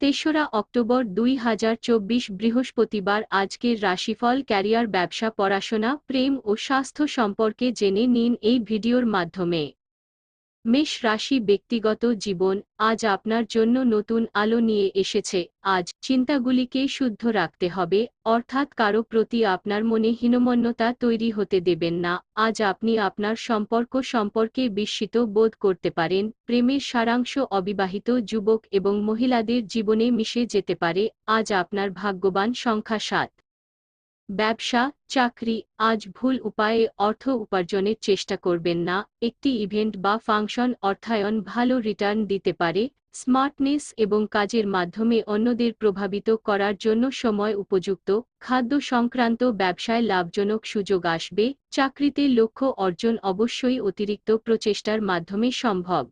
তেসরা অক্টোবর দুই হাজার চব্বিশ বৃহস্পতিবার আজকের রাশিফল ক্যারিয়ার ব্যবসা পড়াশোনা, প্রেম ও স্বাস্থ্য সম্পর্কে জেনে নিন এই ভিডিওর মাধ্যমে। মেষ রাশি ব্যক্তিগত জীবন আজ আপনার জন্য নতুন আলো নিয়ে এসেছে। আজ চিন্তাগুলিকে শুদ্ধ রাখতে হবে, অর্থাৎ কারও প্রতি আপনার মনে হীনমন্যতা তৈরি হতে দেবেন না। আজ আপনি আপনার সম্পর্ক সম্পর্কে বিস্মিত বোধ করতে পারেন, প্রেমের সারাংশ অবিবাহিত যুবক এবং মহিলাদের জীবনে মিশে যেতে পারে। আজ আপনার ভাগ্যবান সংখ্যা সাত। ব্যবসা, চাকরি, আজ ভুল উপায়ে অর্থ উপার্জনের চেষ্টা করবেন না। একটি ইভেন্ট বা ফাংশন অর্থায়ন ভালো রিটার্ন দিতে পারে। স্মার্টনেস এবং কাজের মাধ্যমে অন্যদের প্রভাবিত করার জন্য সময় উপযুক্ত। খাদ্য সংক্রান্ত ব্যবসায় লাভজনক সুযোগ আসবে। চাকরিতে লক্ষ্য অর্জন অবশ্যই অতিরিক্ত প্রচেষ্টার মাধ্যমে সম্ভব।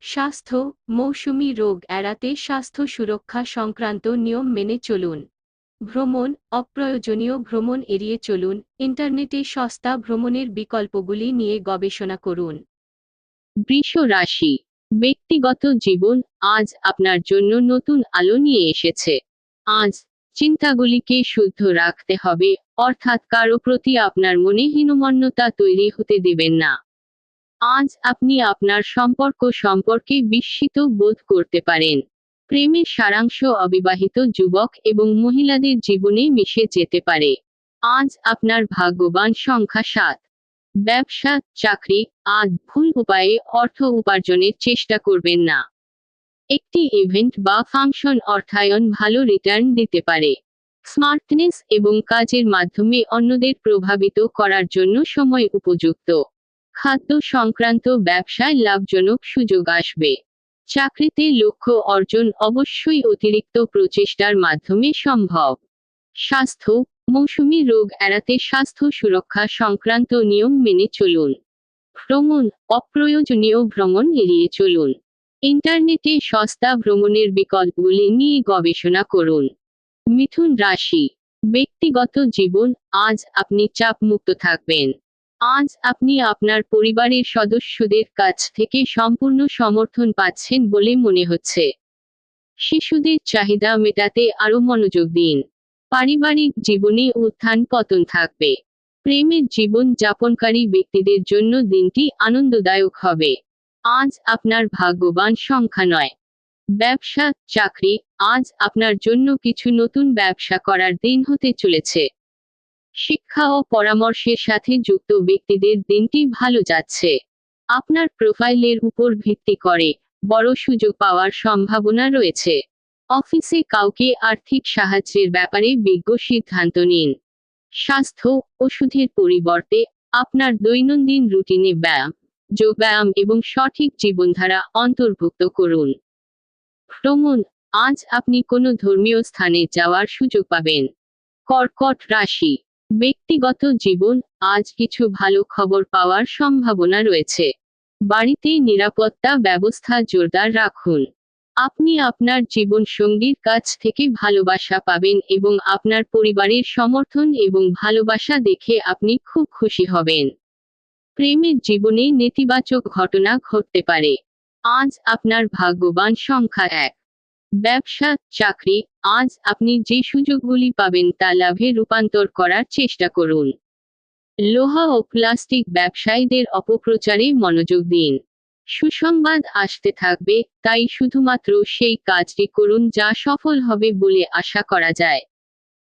স্বাস্থ্য, মৌসুমি রোগ এড়াতে স্বাস্থ্য সুরক্ষা সংক্রান্ত নিয়ম মেনে চলুন। ভ্রমণ অপ্রয়োজনীয় ভ্রমণ এড়িয়ে চলুন, ইন্টারনেটে সস্তা ভ্রমণের বিকল্পগুলি নিয়ে গবেষণা করুন। বৃষ রাশি, ব্যক্তিগত জীবন আজ আপনার জন্য নতুন আলো নিয়ে এসেছে। আজ চিন্তাগুলিকে শুদ্ধ রাখতে হবে, অর্থাৎ কারও প্রতি আপনার মনে হীনমন্যতা তৈরি হতে দেবেন না। আজ আপনি আপনার সম্পর্ক সম্পর্কে বিস্মিত বোধ করতে পারেন। প্রেমের সারাংশ অবিবাহিত যুবক এবং মহিলাদের জীবনে মিশে যেতে পারে। আজ আপনার ভাগ্যবান সংখ্যা সাত। ব্যবসা, চাকরি, আজ ভুল উপায়ে অর্থ উপার্জনের চেষ্টা করবেন না। একটি ইভেন্ট বা ফাংশন অর্থায়ন ভালো রিটার্ন দিতে পারে। স্মার্টনেস এবং কাজের মাধ্যমে অন্যদের প্রভাবিত করার জন্য সময় উপযুক্ত। খাদ্য সংক্রান্ত ব্যবসায় লাভজনক সুযোগ আসবে। চাকরিতে লক্ষ্য অর্জন অবশ্যই অতিরিক্ত প্রচেষ্টার মাধ্যমে সম্ভব। স্বাস্থ্য, মৌসুমী রোগ এড়াতে স্বাস্থ্য সুরক্ষা সংক্রান্ত নিয়ম মেনে চলুন। ভ্রমণ, অপ্রয়োজনীয় ভ্রমণ এড়িয়ে চলুন। ইন্টারনেটে সস্তা ভ্রমণের বিকল্পগুলি নিয়ে গবেষণা করুন। মিথুন রাশি, ব্যক্তিগত জীবন, আজ আপনি চাপমুক্ত থাকবেন। আজ আপনি আপনার পরিবারের সদস্যদের কাছ থেকে সম্পূর্ণ সমর্থন পাচ্ছেন বলে মনে হচ্ছে। শিশুদের চাহিদা মেটাতে আরও মনোযোগ দিন। পারিবারিক জীবনে উত্থান পতন থাকবে। প্রেমের জীবন যাপনকারী ব্যক্তিদের জন্য দিনটি আনন্দদায়ক হবে। আজ আপনার ভাগ্যবান সংখ্যা নয়। ব্যবসা, চাকরি, আজ আপনার জন্য কিছু নতুন ব্যবসা করার দিন হতে চলেছে। শিক্ষা ও পরামর্শের সাথে যুক্ত ব্যক্তিদের দিনটি ভালো যাচ্ছে। আপনার প্রোফাইলের উপর ভিত্তি করে বড় সুযোগ পাওয়ার সম্ভাবনা রয়েছে। অফিসে কাউকে আর্থিক সাহায্যের ব্যাপারে বিজ্ঞ সিদ্ধান্ত নিন। স্বাস্থ্য, ওষুধের পরিবর্তে আপনার দৈনন্দিন রুটিনে ব্যায়াম, যোগব্যায়াম এবং সঠিক জীবনধারা অন্তর্ভুক্ত করুন। ভ্রমণ, আজ আপনি কোনো ধর্মীয় স্থানে যাওয়ার সুযোগ পাবেন। কর্কট রাশি ব্যক্তিগত জীবন, আজ কিছু ভালো খবর পাওয়ার সম্ভাবনা রয়েছে। বাড়িতে নিরাপত্তা ব্যবস্থা জোরদার রাখুন। আপনি আপনার জীবনসঙ্গীর কাছ থেকে ভালোবাসা পাবেন এবং আপনার পরিবারের সমর্থন এবং ভালোবাসা দেখে আপনি খুব খুশি হবেন। প্রেমের জীবনে নেতিবাচক ঘটনা ঘটতে পারে। আজ আপনার ভাগ্যবান সংখ্যা এক। ব্যবসা, চাকরি, আজ আপনি যে সুযোগগুলি পাবেন তা লাভে রূপান্তর করার চেষ্টা করুন। লোহা ও প্লাস্টিক ব্যবসায়ীদের অপপ্রচারে মনোযোগ দিন। সুসংবাদ আসতে থাকবে, তাই শুধুমাত্র সেই কাজটি করুন যা সফল হবে বলে আশা করা যায়।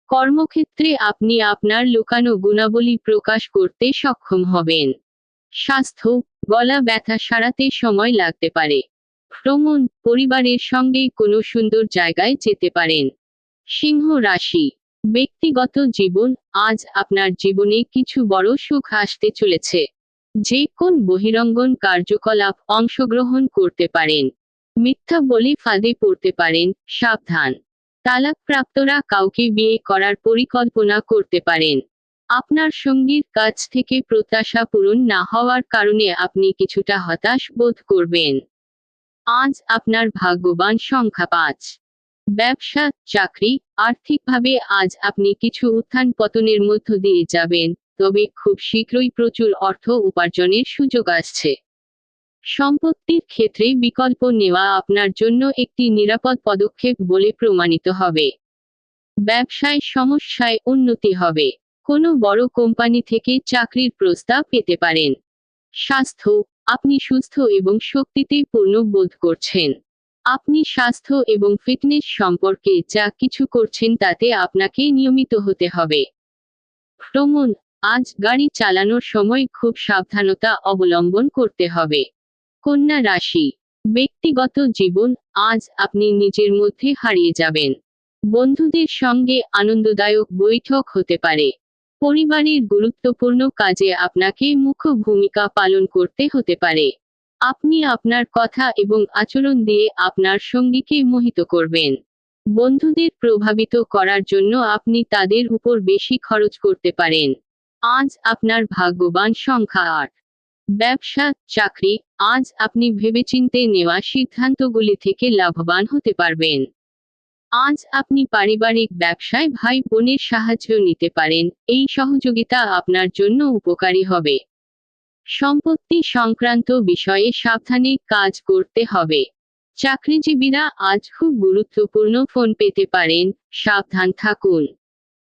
কর্মক্ষেত্রে আপনি আপনার লুকানো গুণাবলী প্রকাশ করতে সক্ষম হবেন। স্বাস্থ্য, গলা ব্যথা সারাতে সময় লাগতে পারে। ভ্রমণ পরিবারের সঙ্গে কোনো সুন্দর জায়গায় যেতে পারেন। সিংহ রাশি। ব্যক্তিগত জীবন, আজ আপনার জীবনে কিছু বড় সুখ আসতে চলেছে। যে কোন বহিরঙ্গন কার্যকলাপ অংশগ্রহণ করতে পারেন। মিথ্যা বলে ফাঁদে পড়তে পারেন, সাবধান। তালাকপ্রাপ্তরা কাউকে বিয়ে করার পরিকল্পনা করতে পারেন। আপনার সঙ্গীর কাছ থেকে প্রত্যাশা পূরণ না হওয়ার কারণে আপনি কিছুটা হতাশ বোধ করবেন। আজ আপনার ভাগ্যবান সংখ্যা পাঁচ। ব্যবসা, চাকরি, আর্থিকভাবে আজ আপনি কিছু উত্থান পতনের মধ্য দিয়ে যাবেন, তবে খুব শীঘ্রই প্রচুর অর্থ উপার্জনের সুযোগ আসছে। সম্পত্তির ক্ষেত্রে বিকল্প নেওয়া আপনার জন্য একটি নিরাপদ পদক্ষেপ বলে প্রমাণিত হবে। ব্যবসায় সমস্যায় উন্নতি হবে। কোনো বড় কোম্পানি থেকে চাকরির প্রস্তাব পেতে পারেন। স্বাস্থ্য আপনি সুস্থ এবং শক্তিতে পূর্ণ বোধ করছেন। আপনি স্বাস্থ্য এবং ফিটনেস সম্পর্কে যা কিছু করছেন তাতে আপনাকে নিয়মিত হতে হবে। ভ্রমণ, আজ গাড়ি চালানোর সময় খুব সাবধানতা অবলম্বন করতে হবে। কন্যা রাশি, ব্যক্তিগত জীবন, আজ আপনি নিজের মধ্যে হারিয়ে যাবেন। বন্ধুদের সঙ্গে আনন্দদায়ক বৈঠক হতে পারে। পরিবারের গুরুত্বপূর্ণ কাজে আপনাকে মুখ্য ভূমিকা পালন করতে হতে পারে। আপনি আপনার কথা এবং আচরণ দিয়ে আপনার সঙ্গীকে মোহিত করবেন। বন্ধুদের প্রভাবিত করার জন্য আপনি তাদের উপর বেশি খরচ করতে পারেন। আজ আপনার ভাগ্যবান সংখ্যা আট। ব্যবসা, চাকরি, আজ আপনি ভেবেচিন্তে নেওয়া সিদ্ধান্তগুলি থেকে লাভবান হতে পারবেন। আজ আপনি পারিবারিক ব্যবসায় ভাই বোনের সাহায্য নিতে পারেন, এই সহযোগিতা আপনার জন্য উপকারী হবে। সম্পত্তি সংক্রান্ত বিষয়ে সাবধানে কাজ করতে হবে। চাকরিজীবীরা আজ খুব গুরুত্বপূর্ণ ফোন পেতে পারেন, সাবধান থাকুন।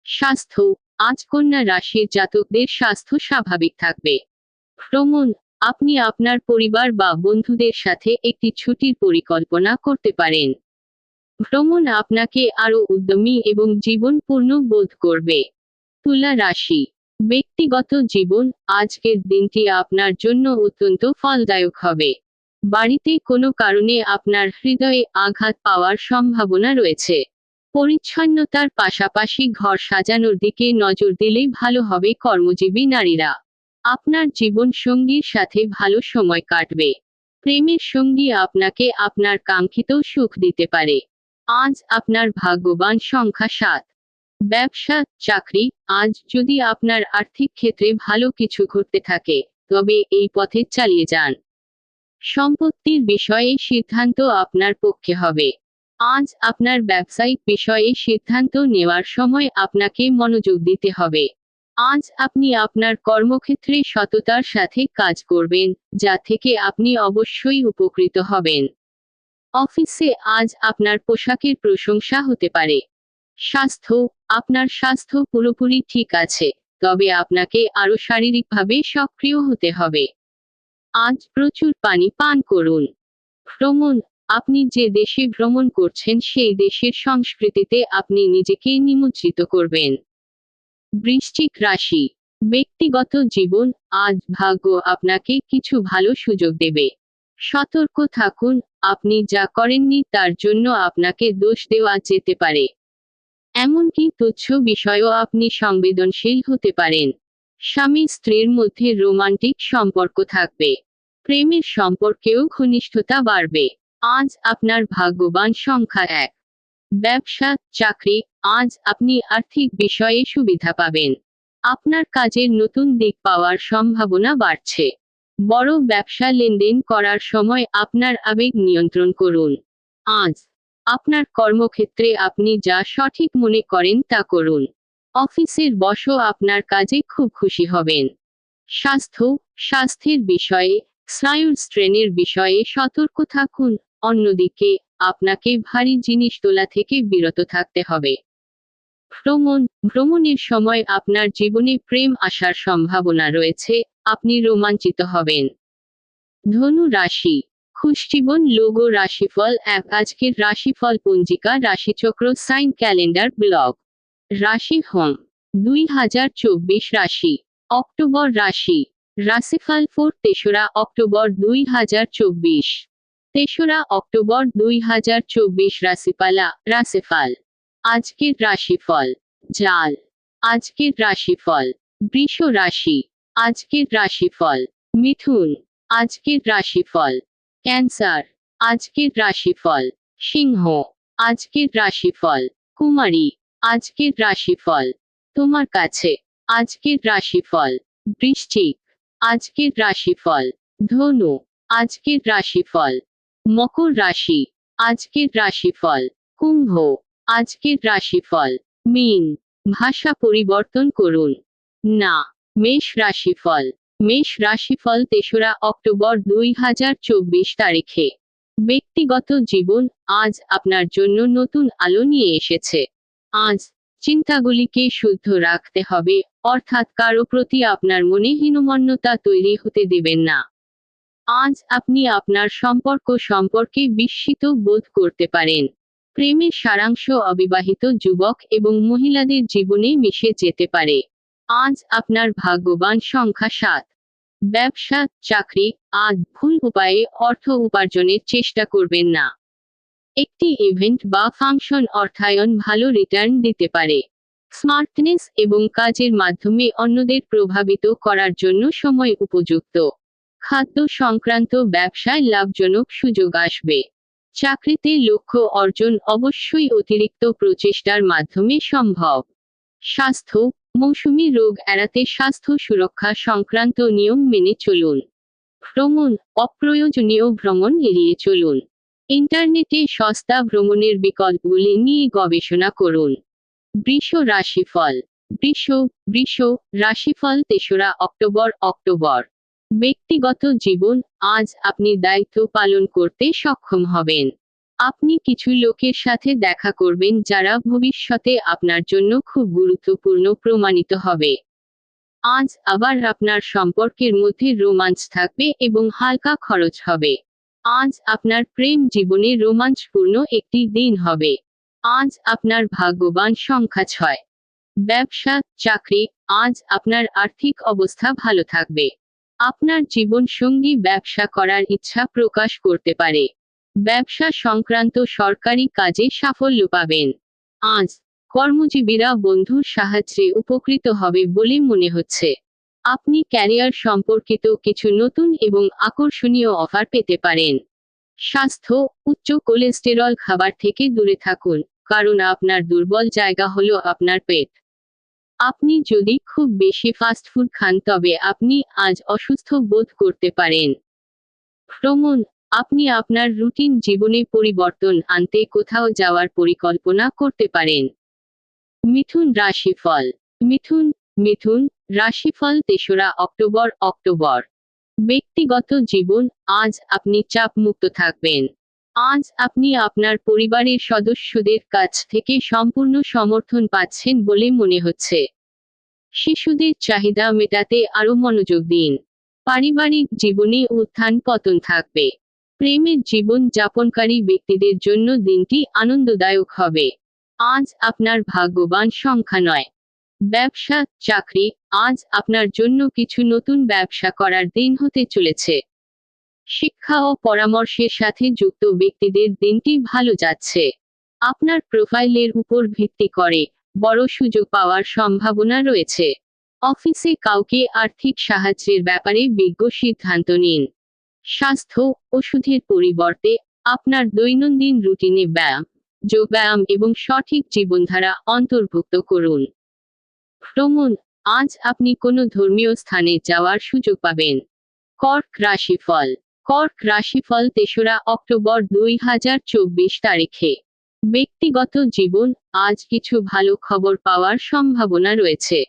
স্বাস্থ্য, আজ কন্যা রাশির জাতকদের স্বাস্থ্য স্বাভাবিক থাকবে। ভ্রমণ, আপনি আপনার পরিবার বা বন্ধুদের সাথে একটি ছুটির পরিকল্পনা করতে পারেন। ভ্রমণ আপনাকে আরও উদ্যমী এবং জীবনপূর্ণ বোধ করবে। তুলা রাশি। ব্যক্তিগত জীবন, আজকের দিনটি আপনার জন্য অত্যন্ত ফলদায়ক হবে। বাড়িতে কোনো কারণে আপনার হৃদয়ে আঘাত পাওয়ার সম্ভাবনা রয়েছে। পরিচ্ছন্নতার পাশাপাশি ঘর সাজানোর দিকে নজর দিলেই ভালো হবে কর্মজীবী নারীরা। আপনার জীবন সঙ্গীর সাথে ভালো সময় কাটবে। প্রেমের সঙ্গী আপনাকে আপনার কাঙ্ক্ষিত সুখ দিতে পারে। আজ আপনার ভাগ্যবান সংখ্যা সাত। ব্যবসা, চাকরি, আজ যদি আপনার আর্থিক ক্ষেত্রে ভালো কিছু ঘটতে থাকে, তবে এই পথে চালিয়ে যান। সম্পত্তির বিষয়ে সিদ্ধান্ত আপনার পক্ষে হবে। আজ আপনার ব্যবসায়িক বিষয়ে সিদ্ধান্ত নেওয়ার সময় আপনাকে মনোযোগ দিতে হবে। আজ আপনি আপনার কর্মক্ষেত্রে সততার সাথে কাজ করবেন, যা থেকে আপনি অবশ্যই উপকৃত হবেন। অফিসে আজ আপনার পোশাকের প্রশংসা হতে পারে। স্বাস্থ্য, আপনার স্বাস্থ্য পুরোপুরি ঠিক আছে, তবে আপনাকে আরও শারীরিকভাবে সক্রিয় হতে হবে। আজ প্রচুর পানি পান করুন। ভ্রমণ, আপনি যে দেশে ভ্রমণ করছেন সেই দেশের সংস্কৃতিতে আপনি নিজেকে নিমজ্জিত করবেন। বৃশ্চিক রাশি, ব্যক্তিগত জীবন, আজ ভাগ্য আপনাকে কিছু ভালো সুযোগ দেবে। সতর্ক থাকুন, আপনি যা করেননি তার জন্য আপনাকে দোষ দেওয়া যেতে পারে। এমনকি তুচ্ছ বিষয়েও আপনি সংবেদনশীল হতে পারেন। স্বামী স্ত্রীর মধ্যে রোমান্টিক সম্পর্ক থাকবে। প্রেমের সম্পর্কেও ঘনিষ্ঠতা বাড়বে। আজ আপনার ভাগ্যবান সংখ্যা এক। ব্যবসা, চাকরি, আজ আপনি আর্থিক বিষয়ে সুবিধা পাবেন। আপনার কাজের নতুন দিক পাওয়ার সম্ভাবনা বাড়ছে। বড় ব্যবসা লেনদেন করার সময় আপনার আবেগ নিয়ন্ত্রণ করুন। আজ, আপনার কর্মক্ষেত্রে আপনি যা সঠিক মনে করেন তা করুন। অফিসের বসও আপনার কাজে খুব খুশি হবেন। স্বাস্থ্য, স্বাস্থ্যের বিষয়ে, স্নায়ুর স্ট্রেনের বিষয়ে সতর্ক থাকুন, অন্যদিকে আপনাকে ভারী জিনিস তোলা থেকে বিরত থাকতে হবে। ভ্রমণ, ভ্রমণের সময় আপনার জীবনে প্রেম আসার সম্ভাবনা রয়েছে আপনি রোমাঞ্চিত হবেন। ধনু রাশি খুশজীবন লোগো রাশিফল অ্যাপ আজকের রাশিফল পঞ্জিকা রাশিচক্র সাইন ক্যালেন্ডার ব্লগ। রাশি হোম, দুই হাজার চব্বিশ রাশি, অক্টোবর রাশি, রাশিফল ফোর তেসরা অক্টোবর দুই হাজার চব্বিশ। তেসরা অক্টোবর দুই হাজার চব্বিশ রাশিপালা, রাশিফল। আজকের রাশিফল, জাল। আজকের রাশিফল, বৃষ রাশি আজকের রাশিফল মিথুন আজকের রাশিফল ক্যান্সার আজকের রাশিফল সিংহ আজকের রাশিফল কুমারী আজকের রাশিফল তোমার কাছে আজকের রাশিফল বৃশ্চিক আজকের রাশিফল ধনু আজকের রাশিফল মকর রাশি আজকের রাশিফল কুম্ভ আজকের রাশিফল মিন ভাষা পরিবর্তন করুন না মেষ রাশিফল। মেষ রাশিফল তেসরা অক্টোবর দুই হাজার চব্বিশ তারিখে। ব্যক্তিগত জীবন আজ আপনার জন্য নতুন আলো নিয়ে এসেছে। আজ চিন্তাগুলিকে শুদ্ধ রাখতে হবে, অর্থাৎ কারও প্রতি আপনার মনে হীনমন্যতা তৈরি হতে দেবেন না। আজ আপনি আপনার সম্পর্ক সম্পর্কে বিস্মিত বোধ করতে পারেন। প্রেমের সারাংশ অবিবাহিত যুবক এবং মহিলাদের জীবনে মিশে যেতে পারে। আজ আপনার ভাগ্যবান সংখ্যা সাত। ব্যবসা, চাকরি আজ ভুল উপায়ে অর্থ উপার্জনের চেষ্টা করবেন না। একটি ইভেন্ট বা ফাংশন অর্থায়ন ভালো রিটার্ন দিতে পারে। স্মার্টনেস এবং কাজের মাধ্যমে অন্যদের প্রভাবিত করার জন্য সময় উপযুক্ত। খাদ্য সংক্রান্ত ব্যবসায় লাভজনক সুযোগ আসবে। চাকরিতে লক্ষ্য অর্জন অবশ্যই অতিরিক্ত প্রচেষ্টার মাধ্যমে সম্ভব। স্বাস্থ্য মৌসুমী রোগ এড়াতে স্বাস্থ্য সুরক্ষা সংক্রান্ত নিয়ম মেনে চলুন। ভ্রমণ, অপ্রয়োজনীয় ভ্রমণ এড়িয়ে চলুন। ইন্টারনেটে সস্তা ভ্রমণের বিকল্পগুলি নিয়ে গবেষণা করুন। বৃষ রাশিফল। বৃষ বৃষ রাশিফল তেসরা অক্টোবর অক্টোবর। ব্যক্তিগত জীবন, আজ আপনি দায়িত্ব পালন করতে সক্ষম হবেন। আপনি কিছু লোকের সাথে দেখা করবেন যারা ভবিষ্যতে আপনার জন্য খুব গুরুত্বপূর্ণ প্রমাণিত হবে। আজ আবার আপনার সম্পর্কের মধ্যে রোমাঞ্চ থাকবে এবং হালকা খরচ হবে। আজ আপনার প্রেম জীবনে রোমাঞ্চপূর্ণ একটি দিন হবে। আজ আপনার ভাগ্যবান সংখ্যা ছয়। ব্যবসা, চাকরি, আজ আপনার আর্থিক অবস্থা ভালো থাকবে। আপনার জীবন সঙ্গী ব্যবসা করার ইচ্ছা প্রকাশ করতে পারে। ব্যবসা সংক্রান্ত সরকারি কাজে সাফল্য পাবেন। আজ, কর্মজীবীরা বন্ধুর সাহায্যে উপকৃত হবে বলে মনে হচ্ছে। আপনি ক্যারিয়ার সম্পর্কিত কিছু নতুন এবং আকর্ষণীয় অফার পেতে পারেন। স্বাস্থ্য, উচ্চ কোলেস্টেরল খাবার থেকে দূরে থাকুন, কারণ আপনার দুর্বল জায়গা হলো আপনার পেট। আপনি যদি খুব বেশি ফাস্ট ফুড খান তবে আপনি আজ অসুস্থ বোধ করতে পারেন। ভ্রমণ আপনি আপনার রুটিন জীবনে পরিবর্তন আনতে কোথাও যাওয়ার পরিকল্পনা করতে পারেন। মিথুন রাশিফল। মিথুন মিথুন রাশিফল তেসরা অক্টোবর অক্টোবর। ব্যক্তিগত জীবন, আজ আপনি চাপ মুক্ত থাকবেন। আজ আপনি আপনার পরিবারের সদস্যদের কাছ থেকে সম্পূর্ণ সমর্থন পাচ্ছেন বলে মনে হচ্ছে। শিশুদের চাহিদা মেটাতে আরও মনোযোগ দিন। পারিবারিক জীবনে উত্থান পতন থাকবে। প্রেমের জীবন যাপনকারী ব্যক্তিদের জন্য দিনটি আনন্দদায়ক হবে। আজ আপনার ভাগ্যবান সংখ্যা নয়। ব্যবসা, চাকরি, আজ আপনার জন্য কিছু নতুন ব্যবসা করার দিন হতে চলেছে। শিক্ষা ও পরামর্শের সাথে যুক্ত ব্যক্তিদের দিনটি ভালো যাচ্ছে। আপনার প্রোফাইলের উপর ভিত্তি করে বড় সুযোগ পাওয়ার সম্ভাবনা রয়েছে। অফিসে কাউকে আর্থিক সাহায্যের ব্যাপারে বিজ্ঞ সিদ্ধান্ত নিন। স্বাস্থ্য, ওষুধের পরিবর্তে আপনার দৈনন্দিন রুটিনে ব্যায়াম যোগ ব্যায়াম এবং সঠিক জীবনধারা অন্তর্ভুক্ত করুন। ভ্রমণ, আজ আপনি কোনো ধর্মীয় স্থানে যাওয়ার সুযোগ পাবেন। কর্ক রাশিফল কর্ক রাশিফল তেসরা অক্টোবর দুই হাজার চব্বিশ তারিখে। ব্যক্তিগত জীবন, আজ কিছু ভালো খবর পাওয়ার সম্ভাবনা রয়েছে।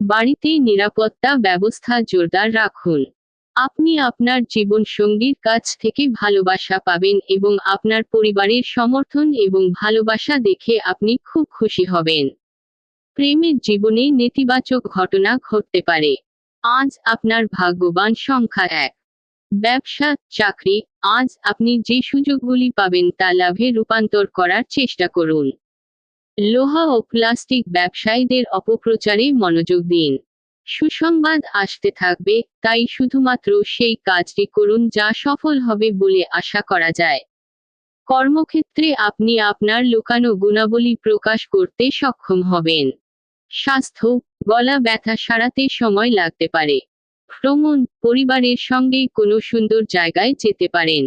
বাড়িতে নিরাপত্তা ব্যবস্থা জোরদার রাখুন। আপনি আপনার জীবন সঙ্গীর কাছ থেকে ভালোবাসা পাবেন এবং আপনার পরিবারের সমর্থন এবং ভালোবাসা দেখে আপনি খুব খুশি হবেন। প্রেমের জীবনে নেতিবাচক ঘটনা ঘটতে পারে। আজ আপনার ভাগ্যবান সংখ্যা এক। ব্যবসা, চাকরি, আজ আপনি যে সুযোগগুলি পাবেন তা লাভে রূপান্তর করার চেষ্টা করুন। লোহা ও প্লাস্টিক ব্যবসায়ীদের অপপ্রচারে মনোযোগ দিন। সুসংবাদ আসতে থাকবে, তাই শুধুমাত্র সেই কাজটি করুন যা সফল হবে বলে আশা করা যায়। কর্মক্ষেত্রে আপনি আপনার লুকানো গুণাবলী প্রকাশ করতে সক্ষম হবেন। স্বাস্থ্য, গলা ব্যথা সারাতে সময় লাগতে পারে। ভ্রমণ, পরিবারের সঙ্গে কোনো সুন্দর জায়গায় যেতে পারেন।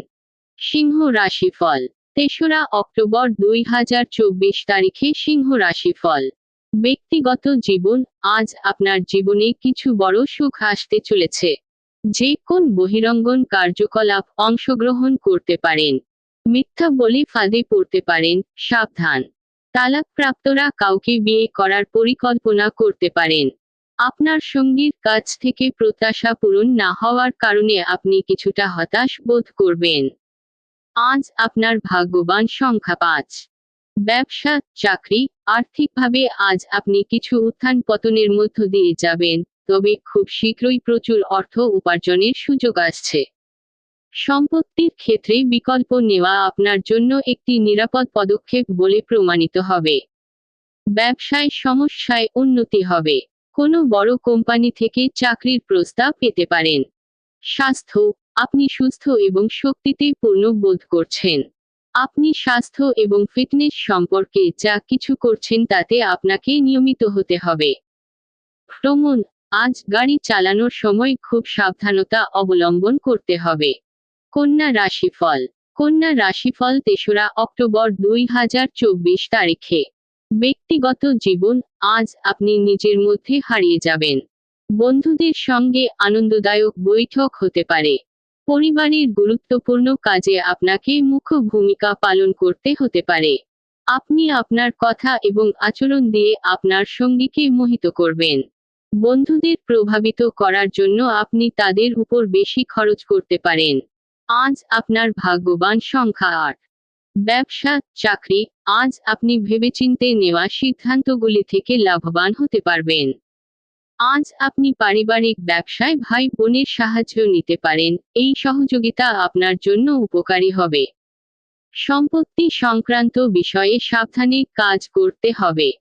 সিংহ রাশিফল, তেসরা অক্টোবর দুই হাজার চব্বিশ তারিখে সিংহ রাশিফল। ব্যক্তিগত জীবন, আজ আপনার জীবনে কিছু বড় সুখ আসতে চলেছে। যে কোন বহিরঙ্গন কার্যকলাপ অংশগ্রহণ করতে পারেন। মিথ্যা বলে ফাঁদে পড়তে পারেন, সাবধান। তালাকপ্রাপ্তরা কাউকে বিয়ে করার পরিকল্পনা করতে পারেন। আপনার সঙ্গীর কাছ থেকে প্রত্যাশা পূরণ না হওয়ার কারণে আপনি কিছুটা হতাশ বোধ করবেন। আজ আপনার ভাগ্যবান সংখ্যা পাঁচ। ব্যবসা, চাকরি, আর্থিকভাবে আজ আপনি কিছু উত্থান পতনের মধ্য দিয়ে যাবেন, তবে খুব শীঘ্রই প্রচুর অর্থ উপার্জনের সুযোগ আসছে। সম্পত্তির ক্ষেত্রে বিকল্প নেওয়া আপনার জন্য একটি নিরাপদ পদক্ষেপ বলে প্রমাণিত হবে। ব্যবসায় সমস্যায় উন্নতি হবে। কোনো বড় কোম্পানি থেকে চাকরির প্রস্তাব পেতে পারেন। স্বাস্থ্য, আপনি সুস্থ এবং শক্তিতে পূর্ণ বোধ করছেন। আপনি স্বাস্থ্য এবং ফিটনেস সম্পর্কে যা কিছু করছেন তাতে আপনাকে নিয়মিত হতে হবে। ভ্রমণ, আজ গাড়ি চালানোর সময় খুব সাবধানতা অবলম্বন করতে হবে। কন্যা রাশিফল কন্যা রাশিফল তেসরা অক্টোবর দুই হাজার চব্বিশ তারিখে। ব্যক্তিগত জীবন, আজ আপনি নিজের মধ্যে হারিয়ে যাবেন। বন্ধুদের সঙ্গে আনন্দদায়ক বৈঠক হতে পারে। পরিবারের গুরুত্বপূর্ণ কাজে আপনাকে মুখ্য ভূমিকা পালন করতে হতে পারে। আপনি আপনার কথা এবং আচরণ দিয়ে আপনার সঙ্গীকে মোহিত করবেন। বন্ধুদের প্রভাবিত করার জন্য আপনি তাদের উপর বেশি খরচ করতে পারেন। আজ আপনার ভাগ্যবান সংখ্যা আট। ব্যবসা, চাকরি, আজ আপনি ভেবেচিন্তে নেওয়া সিদ্ধান্তগুলি থেকে লাভবান হতে পারবেন। আজ আপনি পারিবারিক ব্যবসায় ভাই বোনের সাহায্য নিতে পারেন, এই সহযোগিতা আপনার জন্য উপকারী হবে। সম্পত্তি সংক্রান্ত বিষয়ে সাবধানে কাজ করতে হবে।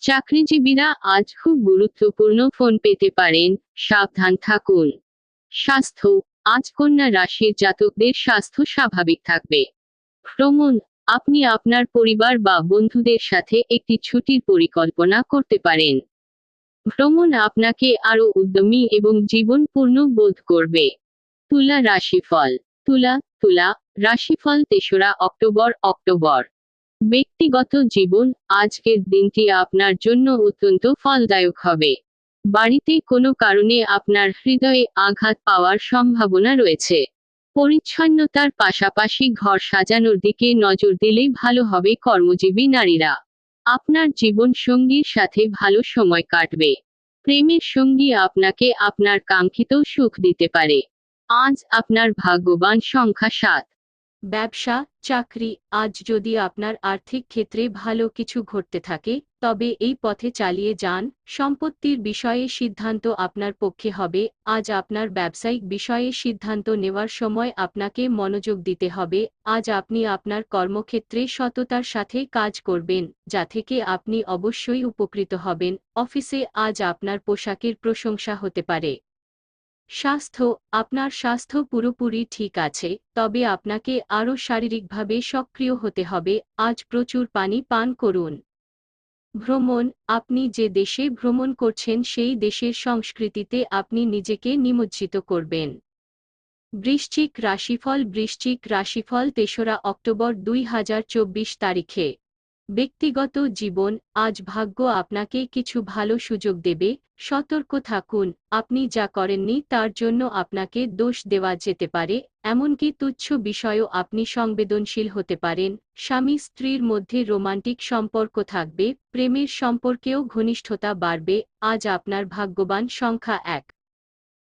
চাকরিজীবীরা আজ খুব গুরুত্বপূর্ণ ফোন পেতে পারেন, সাবধান থাকুন। স্বাস্থ্য, আজ কন্যা রাশির জাতকদের স্বাস্থ্য স্বাভাবিক থাকবে। ভ্রমণ, আপনি আপনার পরিবার বা বন্ধুদের সাথে একটি ছুটির পরিকল্পনা করতে পারেন। ভ্রমণ আপনাকে আরও উদ্যমী এবং জীবনপূর্ণ বোধ করবে। তুলা রাশিফল। তুলা তুলা, রাশিফল তেসরা অক্টোবর অক্টোবর। ব্যক্তিগত জীবন, আজকের দিনটি আপনার জন্য অত্যন্ত ফলদায়ক হবে। বাড়িতে কোনো কারণে আপনার হৃদয়ে আঘাত পাওয়ার সম্ভাবনা রয়েছে। পরিচ্ছন্নতার পাশাপাশি ঘর সাজানোর দিকে নজর দিলেই ভালো হবে কর্মজীবী নারীরা। আপনার জীবন সঙ্গীর সাথে ভালো সময় কাটবে। প্রেমের সঙ্গী আপনাকে আপনার কাঙ্ক্ষিত সুখ দিতে পারে। আজ আপনার ভাগ্যবান সংখ্যা সাত। ব্যবসা, চাকরি, আজ যদি আপনার আর্থিক ক্ষেত্রে ভালো কিছু ঘটতে থাকে, তবে এই পথে চালিয়ে যান। সম্পত্তির বিষয়ে সিদ্ধান্ত আপনার পক্ষে হবে। আজ আপনার ব্যবসায়িক বিষয়ে সিদ্ধান্ত নেওয়ার সময় আপনাকে মনোযোগ দিতে হবে। আজ আপনি আপনার কর্মক্ষেত্রে সততার সাথে কাজ করবেন, যা থেকে আপনি অবশ্যই উপকৃত হবেন। অফিসে আজ আপনার পোশাকের প্রশংসা হতে পারে। স্বাস্থ্য, আপনার স্বাস্থ্য পুরোপুরি ঠিক আছে, তবে আপনাকে আরও শারীরিকভাবে সক্রিয় হতে হবে, আজ প্রচুর পানি পান করুন। ভ্রমণ, আপনি যে দেশে ভ্রমণ করছেন সেই দেশের সংস্কৃতিতে আপনি নিজেকে নিমজ্জিত করবেন। বৃশ্চিক রাশিফল বৃশ্চিক রাশিফল, তেসরা অক্টোবর দুই হাজার চব্বিশ তারিখে। ব্যক্তিগত জীবন, আজ ভাগ্য আপনাকে কিছু ভালো সুযোগ দেবে, সতর্ক থাকুন, আপনি যা করেননি তার জন্য আপনাকে দোষ দেওয়া যেতে পারে, এমনকি তুচ্ছ বিষয়েও আপনি সংবেদনশীল হতে পারেন, স্বামী স্ত্রীর মধ্যে রোমান্টিক সম্পর্ক থাকবে, প্রেমের সম্পর্কেও ঘনিষ্ঠতা বাড়বে, আজ আপনার ভাগ্যবান সংখ্যা এক।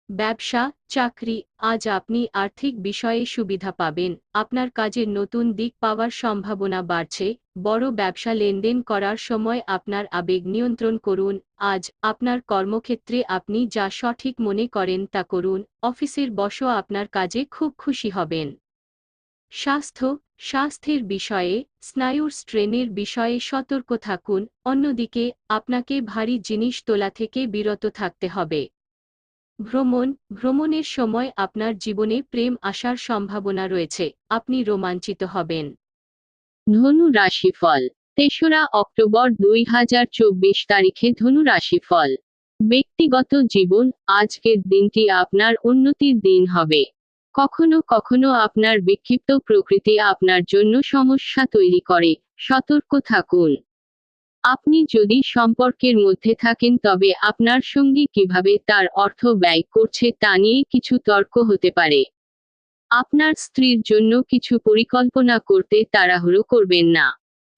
ব্যবসা, চাকরি, আজ আপনি আর্থিক বিষয়ে সুবিধা পাবেন। আপনার কাজের নতুন দিক পাওয়ার সম্ভাবনা বাড়ছে। বড় ব্যবসা লেনদেন করার সময় আপনার আবেগ নিয়ন্ত্রণ করুন। আজ আপনার কর্মক্ষেত্রে আপনি যা সঠিক মনে করেন তা করুন। অফিসের বসও আপনার কাজে খুব খুশি হবেন। স্বাস্থ্য, স্বাস্থ্যের বিষয়ে, স্নায়ুর স্ট্রেনের বিষয়ে সতর্ক থাকুন। অন্যদিকে, আপনাকে ভারী জিনিস তোলা থেকে বিরত থাকতে হবে। ভ্রমণ, ভ্রমণের সময় আপনার জীবনে প্রেম আসার সম্ভাবনা রয়েছে, আপনি রোমাঞ্চিত হবেন। ধনু রাশিফল, তেসরা অক্টোবর দুই হাজার চব্বিশ তারিখে ধনু রাশিফল। ব্যক্তিগত জীবন, আজকের দিনটি আপনার উন্নতির দিন হবে। কখনো কখনো আপনার বিক্ষিপ্ত প্রকৃতি আপনার জন্য সমস্যা তৈরি করে, সতর্ক থাকুন। আপনি যদি সম্পর্কের মধ্যে থাকেন তবে আপনার সঙ্গী কীভাবে তার অর্থ ব্যয় করছে তা নিয়ে কিছু তর্ক হতে পারে। আপনার স্ত্রীর জন্য কিছু পরিকল্পনা করতে তাড়াহুড়ো করবেন না।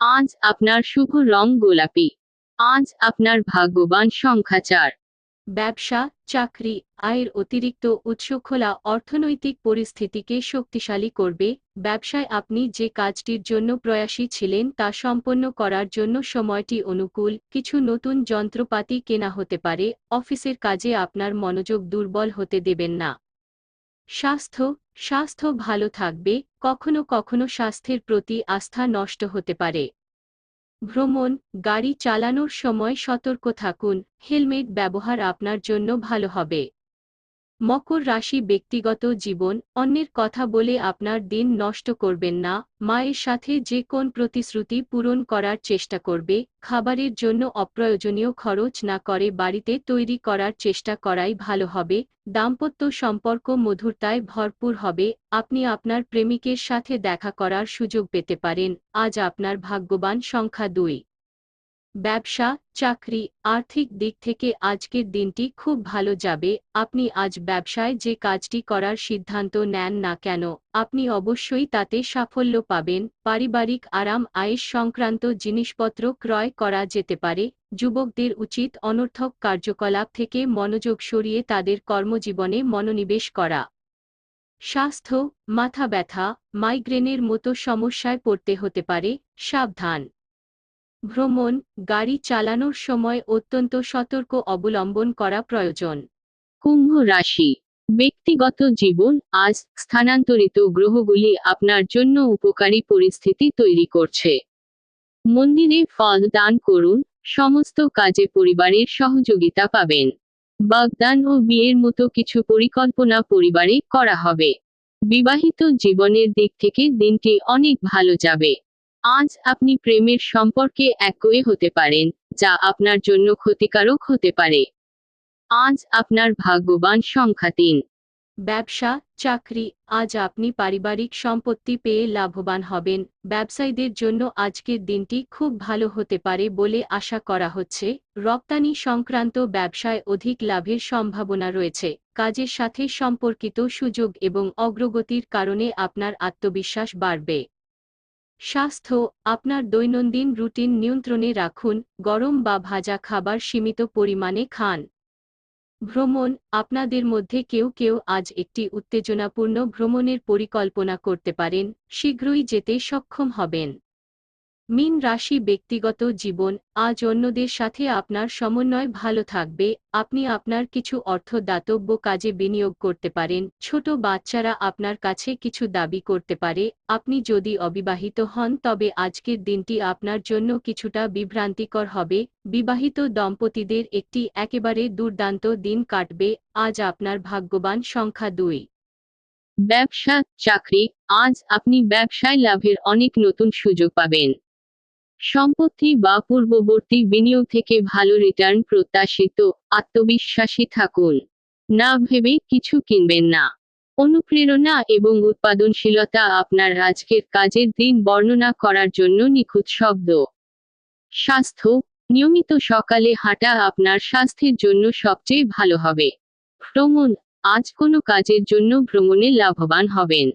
আজ আপনার শুভ রং গোলাপি। আজ আপনার ভাগ্যবান সংখ্যা চার ব্যবসা, চাকরি, আয়ের অতিরিক্ত উৎস খোলা অর্থনৈতিক পরিস্থিতিকে শক্তিশালী করবে। ব্যবসায় আপনি যে কাজটির জন্য প্রয়াসী ছিলেন তা সম্পন্ন করার জন্য সময়টি অনুকূল। কিছু নতুন যন্ত্রপাতি কেনা হতে পারে। অফিসের কাজে আপনার মনোযোগ দুর্বল হতে দেবেন না। স্বাস্থ্য স্বাস্থ্য ভালো থাকবে। কখনো কখনো স্বাস্থ্যের প্রতি আস্থা নষ্ট হতে পারে। ভ্রমণ গাড়ি চালানোর সময় সতর্ক থাকুন হেলমেট ব্যবহার আপনার জন্য ভালো হবে। মকর রাশি ব্যক্তিগত জীবন, অন্যের কথা বলে আপনার দিন নষ্ট করবেন না, মায়ের সাথে যে কোন প্রতিশ্রুতি পূরণ করার চেষ্টা করবে, খাবারের জন্য অপ্রয়োজনীয় খরচ না করে বাড়িতে তৈরি করার চেষ্টা করাই ভালো হবে, দাম্পত্য সম্পর্ক মধুরতায় ভরপুর হবে, আপনি আপনার প্রেমিকের সাথে দেখা করার সুযোগ পেতে পারেন, আজ আপনার ভাগ্যবান সংখ্যা দুই। ব্যবসা, চাকরি, আর্থিক দিক থেকে আজকের দিনটি খুব ভালো যাবে। আপনি আজ ব্যবসায় যে কাজটি করার সিদ্ধান্ত নেন না কেন, আপনি অবশ্যই তাতে সাফল্য পাবেন। পারিবারিক আরাম, আয়েস সংক্রান্ত জিনিসপত্র ক্রয় করা যেতে পারে। যুবকদের উচিত অনর্থক কার্যকলাপ থেকে মনোযোগ সরিয়ে তাদের কর্মজীবনে মনোনিবেশ করা। স্বাস্থ্য, মাথা ব্যথা, মাইগ্রেনের মতো সমস্যায় পড়তে হতে পারে। সাবধান। ভ্রমণ, গাড়ি চালানোর সময় অত্যন্ত সতর্ক অবলম্বন করা প্রয়োজন। কুম্ভ রাশি। ব্যক্তিগত জীবন আজ স্থানান্তরিত গ্রহগুলি আপনার জন্য উপকারী পরিস্থিতি তৈরি করছে। মন্দিরে ফল দান করুন, সমস্ত কাজে পরিবারের সহযোগিতা পাবেন। বাগদান ও বিয়ের মতো কিছু পরিকল্পনা পরিবারে করা হবে। বিবাহিত জীবনের দিক থেকে দিনটি অনেক ভালো যাবে। আজ আপনি প্রেমের সম্পর্কে একই হতে পারেন, যা আপনার জন্য ক্ষতিকারক হতে পারে। আজ আপনার ভাগ্যবান সংখ্যা তিন। ব্যবসা, চাকরি, আজ আপনি পারিবারিক সম্পত্তি পেয়ে লাভবান হবেন। ব্যবসায়ীদের জন্য আজকের দিনটি খুব ভালো হতে পারে বলে আশা করা হচ্ছে। রপ্তানি সংক্রান্ত ব্যবসায় অধিক লাভের সম্ভাবনা রয়েছে। কাজের সাথে সম্পর্কিত সুযোগ এবং অগ্রগতির কারণে আপনার আত্মবিশ্বাস বাড়বে। স্বাস্থ্য, আপনার দৈনন্দিন রুটিন নিয়ন্ত্রণে রাখুন, গরম বা ভাজা খাবার সীমিত পরিমাণে খান। ভ্রমণ, আপনাদের মধ্যে কেউ কেউ আজ একটি উত্তেজনাপূর্ণ ভ্রমণের পরিকল্পনা করতে পারেন, শীঘ্রই যেতে সক্ষম হবেন। মিন রাশি ব্যক্তিগত জীবন, আজ অন্যদের সাথে আপনার সমন্বয় ভালো থাকবে, আপনি আপনার কিছু অর্থ দাতব্য কাজে বিনিয়োগ করতে পারেন, ছোট বাচ্চারা আপনার কাছে কিছু দাবি করতে পারে, আপনি যদি অবিবাহিত হন তবে আজকের দিনটি আপনার জন্য কিছুটা বিভ্রান্তিকর হবে, বিবাহিত দম্পতিদের একটি একেবারে দুর্দান্ত দিন কাটবে, আজ আপনার ভাগ্যবান সংখ্যা দুই। ব্যবসা, চাকরি, আজ আপনি ব্যবসায় লাভের অনেক নতুন সুযোগ পাবেন। সম্পত্তি বা পূর্ববর্তী বিনিয়োগ থেকে ভালো রিটার্ন প্রত্যাশিত, আত্মবিশ্বাসী থাকুন। না ভেবে কিছু কিনবেন না। অনুপ্রেরণা এবং উৎপাদনশীলতা আপনার আজকের কাজের দিন বর্ণনা করার জন্য নিখুঁত শব্দ। স্বাস্থ্য, নিয়মিত সকালে হাঁটা আপনার স্বাস্থ্যের জন্য সবচেয়ে ভালো হবে। ভ্রমণ, আজ কোনো কাজের জন্য ভ্রমণে লাভবান হবেন।